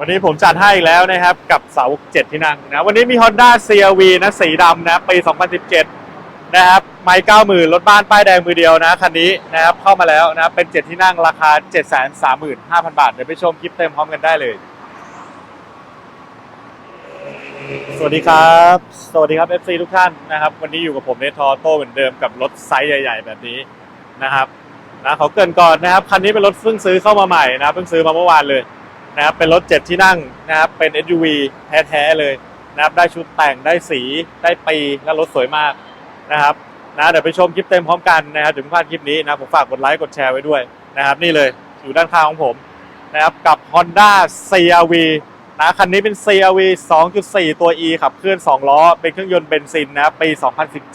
วันนี้ผมจัดให้อีกแล้วนะครับ กับเสาเจ็ดที่นั่งนะวันนี้มี Honda CRV นะสีดำนะปี 2017 นะครับไมค์90,000รถบ้านป้ายแดงมือเดียวนะคันนี้นะครับเข้ามาแล้วนะเป็น7ที่นั่งราคา 735,000 บาท เดี๋ยวไปชมคลิปเต็มพร้อมกันได้เลย สวัสดีครับ สวัสดีครับ FC ทุกท่านนะครับ วันนี้อยู่กับผมเนทอโต้เหมือนเดิมกับรถไซส์ใหญ่ ๆ แบบนี้นะครับนะเขอเกินก่อนนะครับคันนี้เป็นรถเพิ่งซื้อเข้ามาใหม่นะเพิ่งซื้อมาเมื่อวานเลย นะครับเป็นรถ7ที่นั่งนะครับเป็น SUV แท้ๆเลยนะครับได้ชุดแต่งได้สีได้ปีและรถสวยมากนะครับนะเดี๋ยวไปชมคลิปเต็มพร้อมกันนะครับถึงพลาดคลิปนี้นะผมฝากกดไลค์กดแชร์ไว้ด้วยนะครับนี่เลยอยู่ด้านข้างของผมนะครับกับ Honda CRV นะคันนี้เป็น CRV 2.4 ตัว E ขับเคลื่อน 2 ล้อ เป็นเครื่องยนต์เบนซินนะครับปี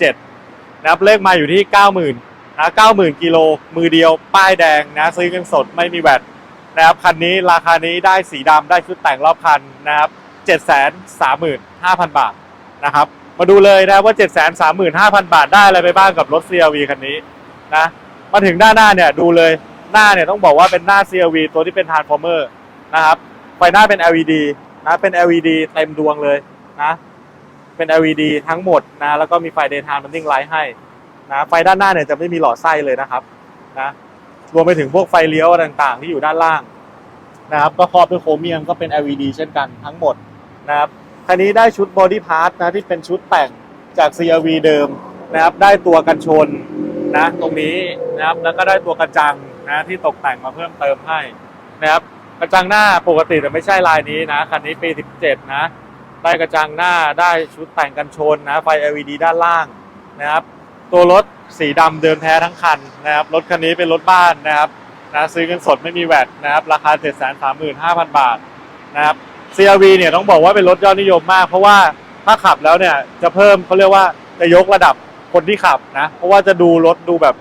2017นะครับเลขมาอยู่ที่ 90,000นะ90,000 กิโลมือเดียว ป้ายแดงนะซื้อเงินสดไม่มีแวด นะครับคันนี้ราคานี้ได้สีดำได้ชุดแต่งรอบคันนะครับ735,000 บาทนะครับมาดูเลยนะว่า 735,000 บาทได้อะไรไปบ้างกับรถ CRV คันนี้นะมาถึงด้านหน้าเนี่ยดูเลยหน้าเนี่ยต้องบอกว่าเป็นหน้า CRV ตัวที่เป็น Transformer นะครับไฟหน้าเป็น LED นะเป็น LED เต็มดวงเลยนะเป็น LED ทั้งหมดนะแล้วก็มีไฟ daytime running light ให้นะไฟด้านหน้าเนี่ยจะไม่มีหลอดไส้เลยนะครับนะ รวมไปถึงพวกไฟเลี้ยวต่างๆ ที่อยู่ด้านล่างนะครับ ก็ครอบด้วยโครเมียมก็เป็น LED เช่นกันทั้งหมดนะครับคันนี้ได้ชุด body part นะที่เป็นชุดแต่งจาก CRV เดิมนะครับ ได้ตัวกันชนนะตรงนี้นะครับแล้วก็ได้ตัวกระจังนะที่ตกแต่งมาเพิ่มเติมให้นะครับ กระจังหน้าปกติแต่ไม่ใช่ลายนี้นะคันนี้ปี 17 นะ ได้กระจังหน้าได้ชุดแต่งกันชนนะไฟ LED ด้านล่างนะครับ ตัวรถ สีดำเดิมแท้ทั้งคันนะครับรถคันนี้เป็นรถบ้านนะครับนะซื้อเงินสดไม่มีแวดนะครับราคา735,000บาทนะครับ CRV เนี่ยต้องบอกว่าเป็นรถยอดนิยมมาก เพราะว่าถ้าขับแล้วเนี่ยจะเพิ่มเขาเรียกว่าจะยกระดับคนที่ขับนะเพราะว่าจะดูรถดูแบบ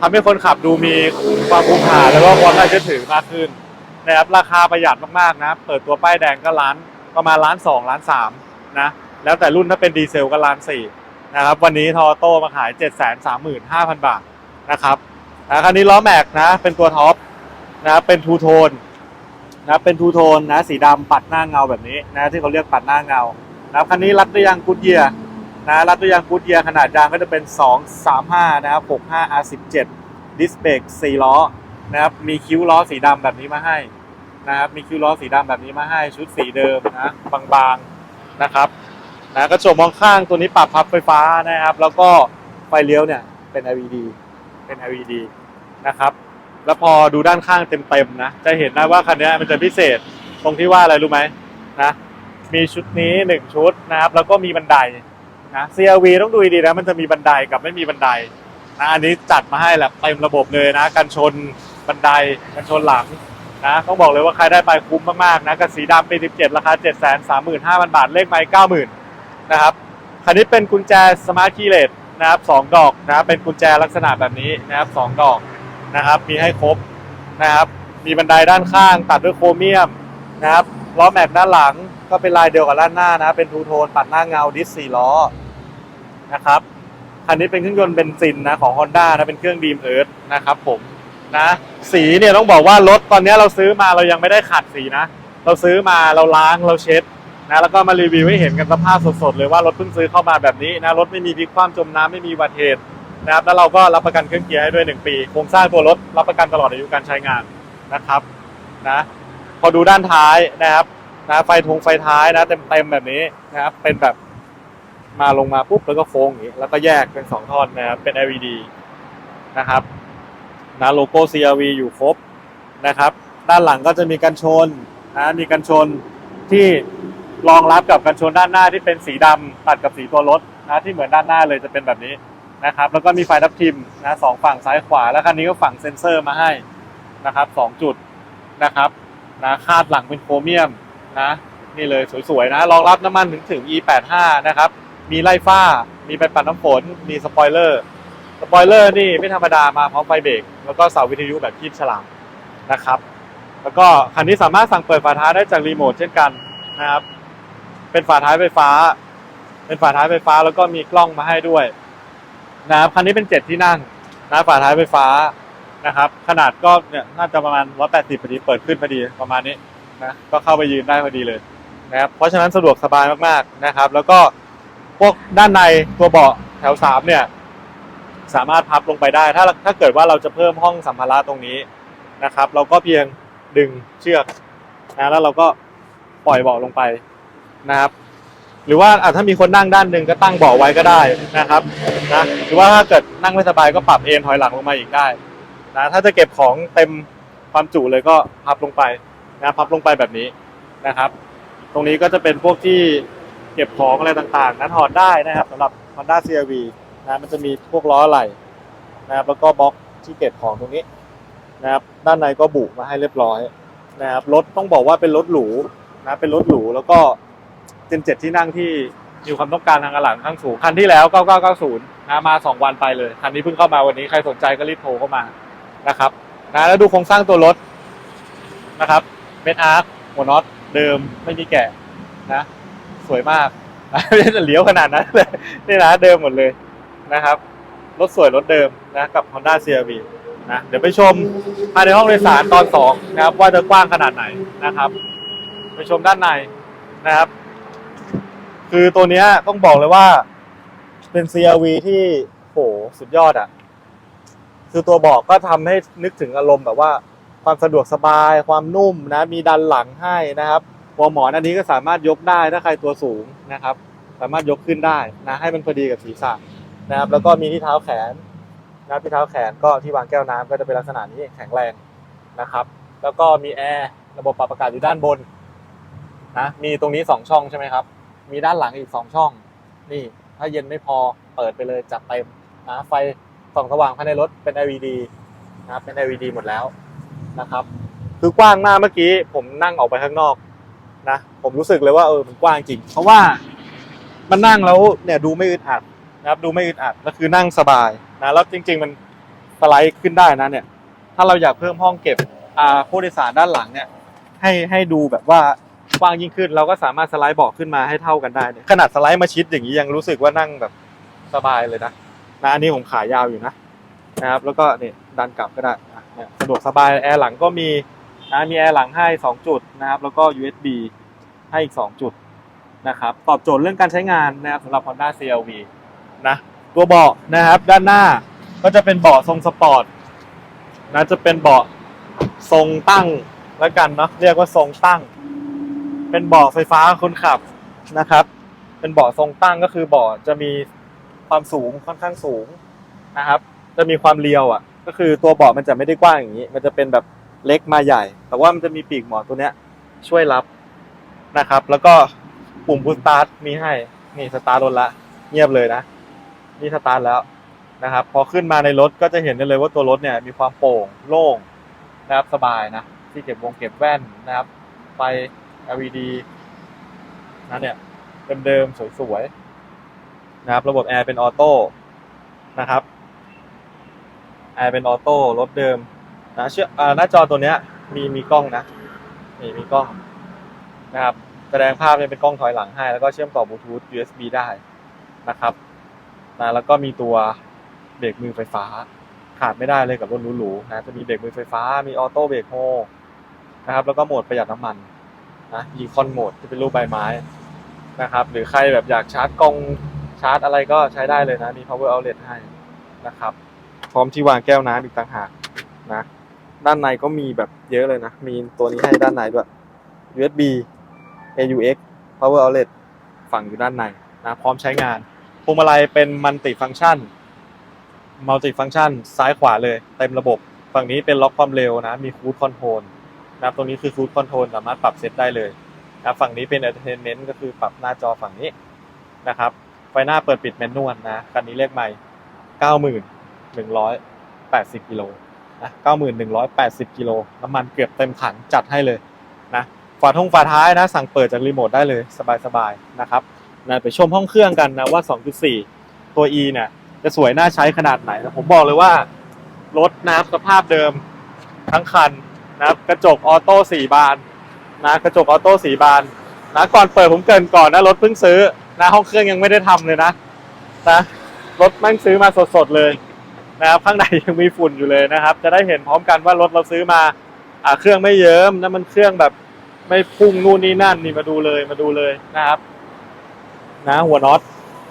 ทำให้คนขับดูมีความคุ้มค่านแล้วก็ความน่าเชื่อถือมากขึ้นนะครับราคาประหยัดมากๆนะเปิดตัวป้ายแดงก็ล้านประมาณล้านสองล้านสามนะแล้วแต่รุ่นถ้าเป็นดีเซลก็ล้านสี่ นะครับวันนี้ทอโต้มาขาย 7 3 5 0 0 0 บาทนะครับนะคันนี้ล้อแม็กนะเป็นตัวท็อปนะเป็นทูโทนนะเป็นทูโทนนะสีดำปัดหน้าเงาแบบนี้นะที่เขาเรียกปัดหน้าเงานะครับคันนี้รัดด้วยยางกูดเยียนะรัดด้วยยางกูดเยียขนาดยางก็จะเป็น 235 นะครับ 65 R17 ดิสเบรก4ล้อนะครับมีคิ้วล้อสีดำแบบนี้มาให้นะครับมีคิ้วล้อสีดำแบบนี้มาให้ชุดสีเดิมนะบางๆนะครับ นะกระจกมองข้างตัวนี้ปรับพับไฟฟ้านะครับ แล้วก็ไฟเลี้ยวเนี่ยเป็น LED เป็น LED นะครับแล้วพอดูด้านข้างเต็มๆนะ จะเห็นได้ว่าคันนี้มันจะพิเศษตรงที่ว่าอะไรรู้ไหมนะมีชุดนี้หนึ่งชุดนะครับ แล้วก็มีบันไดนะ CRV ต้องดูดีนะมันจะมีบันไดกับไม่มีบันไดนะอันนี้จัดมาให้แหละเต็มระบบเลยนะกันชนบันไดกันชนหลังนะต้องบอกเลยว่าใครได้ไปคุ้มมากๆนะกับสีดำปี 17 ราคา 7 3 5 0 0 0 บาทเลขไม้90,000 นะครับคันนี้เป็นกุญแจสมาร์ทคีย์เลสนะครับสองดอกนะครับเป็นกุญแจลักษณะแบบนี้นะครับสองดอกนะครับ มีให้ครบนะครับ มีบันไดด้านข้างตัดด้วยโครเมียมนะครับล้อแม็กด้านหลังก็เป็นลายเดียวกับด้านหน้านะเป็นทูโทนปัดหน้าเงาดิสสี่ล้อนะครับคันนี้เป็นเครื่องยนต์เบนซินนะของ Honda นะเป็นเครื่องดีมเอิร์ธนะครับผมนะสีเนี่ยต้องบอกว่ารถตอนนี้เราซื้อมาเรายังไม่ได้ขัดสีนะ เราซื้อมาเราล้างเราเช็ด นะแล้วก็มารีวิวให้เห็นกันสภาพสดๆเลยว่ารถเพิ่งซื้อเข้ามาแบบนี้นะรถไม่มีพลิกคว่ำจมน้ำไม่มีอุบัติเหตุนะครับแล้วเราก็รับประกันเครื่องเกียร์ให้ด้วย 1 ปีโครงสร้างตัวรถรับประกันตลอดอายุการใช้งานนะครับนะพอดูด้านท้ายนะครับนะไฟทงไฟท้ายนะเต็มๆแบบนี้นะครับเป็นแบบมาลงมาปุ๊บแล้วก็โค้งอย่างนี้แล้วก็แยกเป็นสองท่อนนะครับเป็น LED นะครับนะโลโก้ CRV อยู่ครบนะครับ ด้านหลังก็จะมีกันชนนะมีกันชนที่ รองรับกับกันชนด้านหน้าที่เป็นสีดำตัดกับสีตัวรถนะที่เหมือนด้านหน้าเลยจะเป็นแบบนี้นะครับ แล้วก็มีไฟทับทิมนะสองฝั่งซ้ายขวา แล้วคันนี้ก็ฝั่งเซ็นเซอร์มาให้นะครับสองจุดนะครับนะคาดหลังเป็นโครเมียมนะนี่เลยสวยๆนะรองรับน้ำมันถึงถึง E85 นะครับ มีไล่ฟ้า มีไปปัดน้ำฝน มีสปอยเลอร์สปอยเลอร์นี่ไม่ธรรมดามาพร้อมไฟเบรกแล้วก็เสาวิทยุแบบคีบฉลามนะครับ แล้วก็คันนี้สามารถสั่งเปิดฝาท้ายได้จากรีโมทเช่นกันนะครับ เป็นฝาท้ายไฟฟ้า เป็นฝาท้ายไฟฟ้าแล้วก็มีกล้องมาให้ด้วยนะครับคันนี้เป็นเจ็ดที่นั่งนะฝาท้ายไฟฟ้านะครับ ขนาดก็เนี่ยน่าจะประมาณ180พอดีเปิดขึ้นพอดีประมาณนี้นะก็เข้าไปยืนได้พอดีเลยนะครับเพราะฉะนั้นสะดวกสบายมากๆนะครับ แล้วก็พวกด้านในตัวเบาะแถวสามเนี่ยสามารถพับลงไปได้ ถ้าถ้าเกิดว่าเราจะเพิ่มห้องสัมภาระตรงนี้นะครับ เราก็เพียงดึงเชือกนะแล้วเราก็ปล่อยเบาะลงไป นะครับ หรือว่าถ้ามีคนนั่งด้านหนึ่งก็ตั้งเบาะไว้ก็ได้นะครับนะหรือว่าถ้าเกิดนั่งไม่สบายก็ปรับเอนถอยหลังลงมาอีกได้นะถ้าจะเก็บของเต็มความจุเลยก็พับลงไปนะพับลงไปแบบนี้นะครับ ตรงนี้ก็จะเป็นพวกที่เก็บของอะไรต่างๆนะถอดได้นะครับสำหรับ Honda CRV นะมันจะมีพวกล้ออะไหล่นะครับแล้วก็บล็อกที่เก็บของตรงนี้นะครับด้านในก็บุมาให้เรียบร้อยนะครับรถต้องบอกว่าเป็นรถหรูนะเป็นรถหรูแล้วก็ เป็นเจ็ดที่นั่งที่มีความต้องการทางอะหล่ค่อนข้างสูงคันที่แล้ว 9990นะมา 2 วันไปเลยคันนี้เพิ่งเข้ามาวันนี้ใครสนใจก็รีบโทรเข้ามานะครับนะแล้วดูโครงสร้างตัวรถนะครับเมนอาร์คหัวน็อตเดิมไม่มีแกะนะสวยมากไม่ได้เลี้ยวขนาดนั้นเลยนี่นะเดิมหมดเลยนะครับรถสวยรถเดิมนะกับ Honda CRV นะเดี๋ยวไปชมภายในห้องโดยสารตอน2นะครับว่าจะกว้างขนาดไหนนะครับ ไปชมด้านในนะครับ คือตัวเนี้ยต้องบอกเลยว่า เป็น CRV ที่โหสุดยอดอะ่ะ คือตัวเบอกก็ทำให้นึกถึงอารมณ์แบบว่า ความสะดวกสบาย ความนุ่มนะ มีดันหลังให้นะครับหัวหมอนอันนี้ก็สามารถยกได้ถ้าใครตัวสูงนะครับ สามารถยกขึ้นได้นะ ให้มันพอดีกับศีรษะนะครับ แล้วก็มีที่เท้าแขนนะที่เท้าแขนก็ที่วางแก้วน้ำก็จะเป็นลักษณะนี้แข็งแรงนะครับ แล้วก็มีแอร์ระบบปรับอากาศอยู่ด้านบนนะ มีตรงนี้สองช่องใช่ไหมครับ มีด้านหลังอีกสองช่อง นี่ ถ้าเย็นไม่พอเปิดไปเลยจัดเต็มนะไฟส่องสว่างภายในรถเป็น LED นะครับเป็น LED หมดแล้วนะครับ คือกว้างมากเมื่อกี้ผมนั่งออกไปข้างนอกนะผมรู้สึกเลยว่าเออมันกว้างจริง เพราะว่ามันนั่งแล้วเนี่ยดูไม่อึดอัดนะครับดูไม่อึดอัดก็คือนั่งสบายนะแล้วจริง ๆ มันสไลด์ขึ้นได้นะเนี่ย ถ้าเราอยากเพิ่มห้องเก็บอ่าผู้โดยสารด้านหลังเนี่ย ให้ให้ดูแบบว่า กว้างยิ่งขึ้น เราก็สามารถสไลด์เบาะขึ้นมาให้เท่ากันได้เนี่ยขนาดสไลด์มาชิดอย่างนี้ยังรู้สึกว่านั่งแบบสบายเลยนะนะอันนี้ผมขายาวอยู่นะนะครับแล้วก็เนี่ยดันกลับก็ได้นะสะดวกสบายแอร์หลังก็มีนะมีแอร์หลังให้สองจุดนะครับแล้วก็ USB ให้อีกสองจุดนะครับตอบโจทย์เรื่องการใช้งานนะครับสำหรับ Honda CRV นะตัวเบาะนะครับด้านหน้าก็จะเป็นเบาะทรงสปอร์ตนะจะเป็นเบาะทรงตั้งแล้วกันเนาะเรียกว่าทรงตั้ง เป็นเบาะไฟฟ้าคนขับนะครับ เป็นเบาะทรงตั้งก็คือเบาะจะมีความสูงค่อนข้างสูงนะครับ จะมีความเรียวอะ ก็คือตัวเบาะมันจะไม่ได้กว้างอย่างนี้ มันจะเป็นแบบเล็กมาใหญ่ แต่ว่ามันจะมีปีกหมอนตัวเนี้ย ช่วยรับนะครับ แล้วก็ปุ่มพุสตาร์ทมีให้นี่สตาร์ทรถละ เงียบเลยนะนี่สตาร์ทแล้วนะครับ พอขึ้นมาในรถก็จะเห็นได้เลยว่าตัวรถเนี่ยมีความโปร่งโล่งนะครับสบายนะที่เก็บวงเก็บแว่นนะครับ ไฟ LED นะเนี่ยเดิมๆสวยๆนะครับ ระบบแอร์เป็นออโต้นะครับแอร์เป็นออโต้รถเดิมนะเชื่อหน้าจอตัวเนี้ยมีมีกล้องนะนี่มีกล้องนะครับ แสดงภาพเนี่ยเป็นกล้องถอยหลังให้ แล้วก็เชื่อมต่อบลูทูธ USB ได้นะครับนะแล้วก็มีตัวเบรกมือไฟฟ้า ขาดไม่ได้เลยกับรถหรูๆนะจะมีเบรกมือไฟฟ้ามีออโต้เบรกโฮนะครับแล้วก็โหมดประหยัดน้ำมัน นะอีคอนโหมดที่เป็นรูปใบไม้นะครับ หรือใครแบบอยากชาร์จกล้องชาร์จอะไรก็ใช้ได้เลยนะ มี power outlet ให้นะครับ พร้อมที่วางแก้วน้ำอีกต่างหากนะ ด้านในก็มีแบบเยอะเลยนะ มีตัวนี้ให้ด้านในด้วย USB AUX power outlet ฝั่งอยู่ด้านในนะพร้อมใช้งานพวงมาลัยเป็นมัลติฟัง c t ชันมัลติฟัง c t ชันซ้ายขวาเลยเต็มระบบ ฝั่งนี้เป็นล็อกความเร็วนะ มีคูดคอนโทรล นะครับตรงนี้คือคูดคอนโทรลสามารถปรับเซตได้เลยนะครับฝั่งนี้เป็น entertainment ก็คือปรับหน้าจอฝั่งนี้นะครับ ไฟหน้าเปิดปิดแมนนวลนะคันนี้เลขใหม่91,180กิโลนะ91,180กิโลน้ำมันเกือบเต็มถังจัดให้เลยนะฝาท้องฝาท้ายนะ สั่งเปิดจากรีโมทได้เลยสบายๆนะครับนะไปชมห้องเครื่องกันนะว่า 2.4 ตัว E เนี่ยจะสวยน่าใช้ขนาดไหนนะผมบอกเลยว่ารถนะสภาพเดิมทั้งคัน นะครับกระจกออโต้สี่บานนะกระจกออโต้สี่บานนะก่อนเปิดผมเกินก่อนนะรถเพิ่งซื้อนะห้องเครื่องยังไม่ได้ทำเลยนะนะรถแม่งซื้อมาสดๆเลยนะครับข้างในยังมีฝุ่นอยู่เลยนะครับ จะได้เห็นพร้อมกันว่ารถเราซื้อมาอ่าเครื่องไม่เยิ้มนะมันเครื่องแบบไม่พุ่งนู่นนี่นั่นนี่มาดูเลยมาดูเลยนะครับ นะ หัวน็อต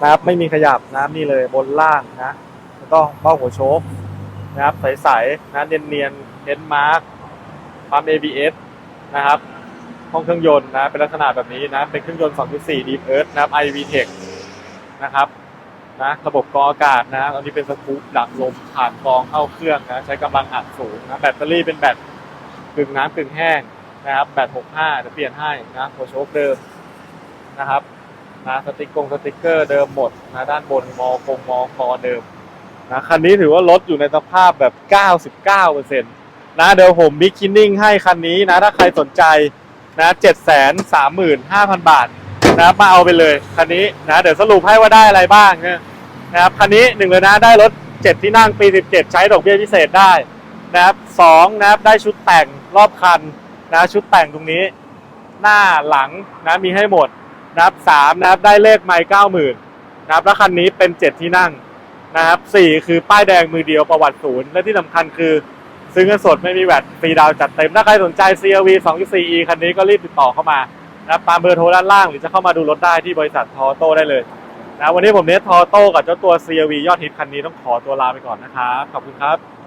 นะครับ ไม่มีขยับนะนี่เลยบนล่างนะแล้วก็เบ้าหัวโชคนะครับใสๆนะเนียนๆเน้นมาร์ค ปั๊ม ABS นะครับห้องเครื่องยนต์นะเป็นลักษณะแบบนี้นะเป็นเครื่องยนต์ 2.4 Deep Earth นะครับ iV Tech นะครับนะระบบกรองอากาศนะตอนนี้เป็นสกู๊ปดักลมผ่านกรองเข้าเครื่องนะใช้กำลังอัดสูงนะแบตเตอรี่เป็นแบตกึ่งน้ำกึ่งแห้งนะครับแบต65จะเปลี่ยนให้นะหัวโชคเดิมนะครับนะสติกกงสติกเกอร์เดิมหมดนะด้านบนมอกงมอกอเดิมนะคันนี้ถือว่ารถอยู่ในสภาพแบบ 99%น นะเดี๋ยวผมบิ๊กคินนิ่งให้คันนี้นะ ถ้าใครสนใจนะเจ็ดแสนสามหมื่นห้าพันบาทนะมาเอาไปเลยคันนี้นะเดี๋ยวสรุปให้ว่าได้อะไรบ้างนะนะครับคันนี้หนึ่งเลยนะได้รถเจ็ดที่นั่งปีสิบเจ็ดใช้ดอกเบี้ยพิเศษได้นะครับสองนะครับได้ชุดแต่งรอบคันนะชุดแต่งตรงนี้ หน้าหลังนะมีให้หมดนะครับสามนะครับได้เลขไมล์เก้าหมื่นนะครับแล้วคันนี้เป็นเจ็ดที่นั่งนะครับสี่คือป้ายแดงมือเดียวประวัติศูนย์และที่สำคัญคือ ซื้อเงินสดไม่มีแวดฟรีดาวจัดเต็ม ถ้าใครสนใจ CRV 2.4e คันนี้ก็รีบติดต่อเข้ามานะตามเบอร์โทรด้านล่างหรือจะเข้ามาดูรถได้ที่บริษัททอโต้ได้เลยนะวันนี้ผมเนททอโต้กับเจ้าตัว CRV ยอดฮิตคันนี้ต้องขอตัวลาไปก่อนนะครับ ขอบคุณครับ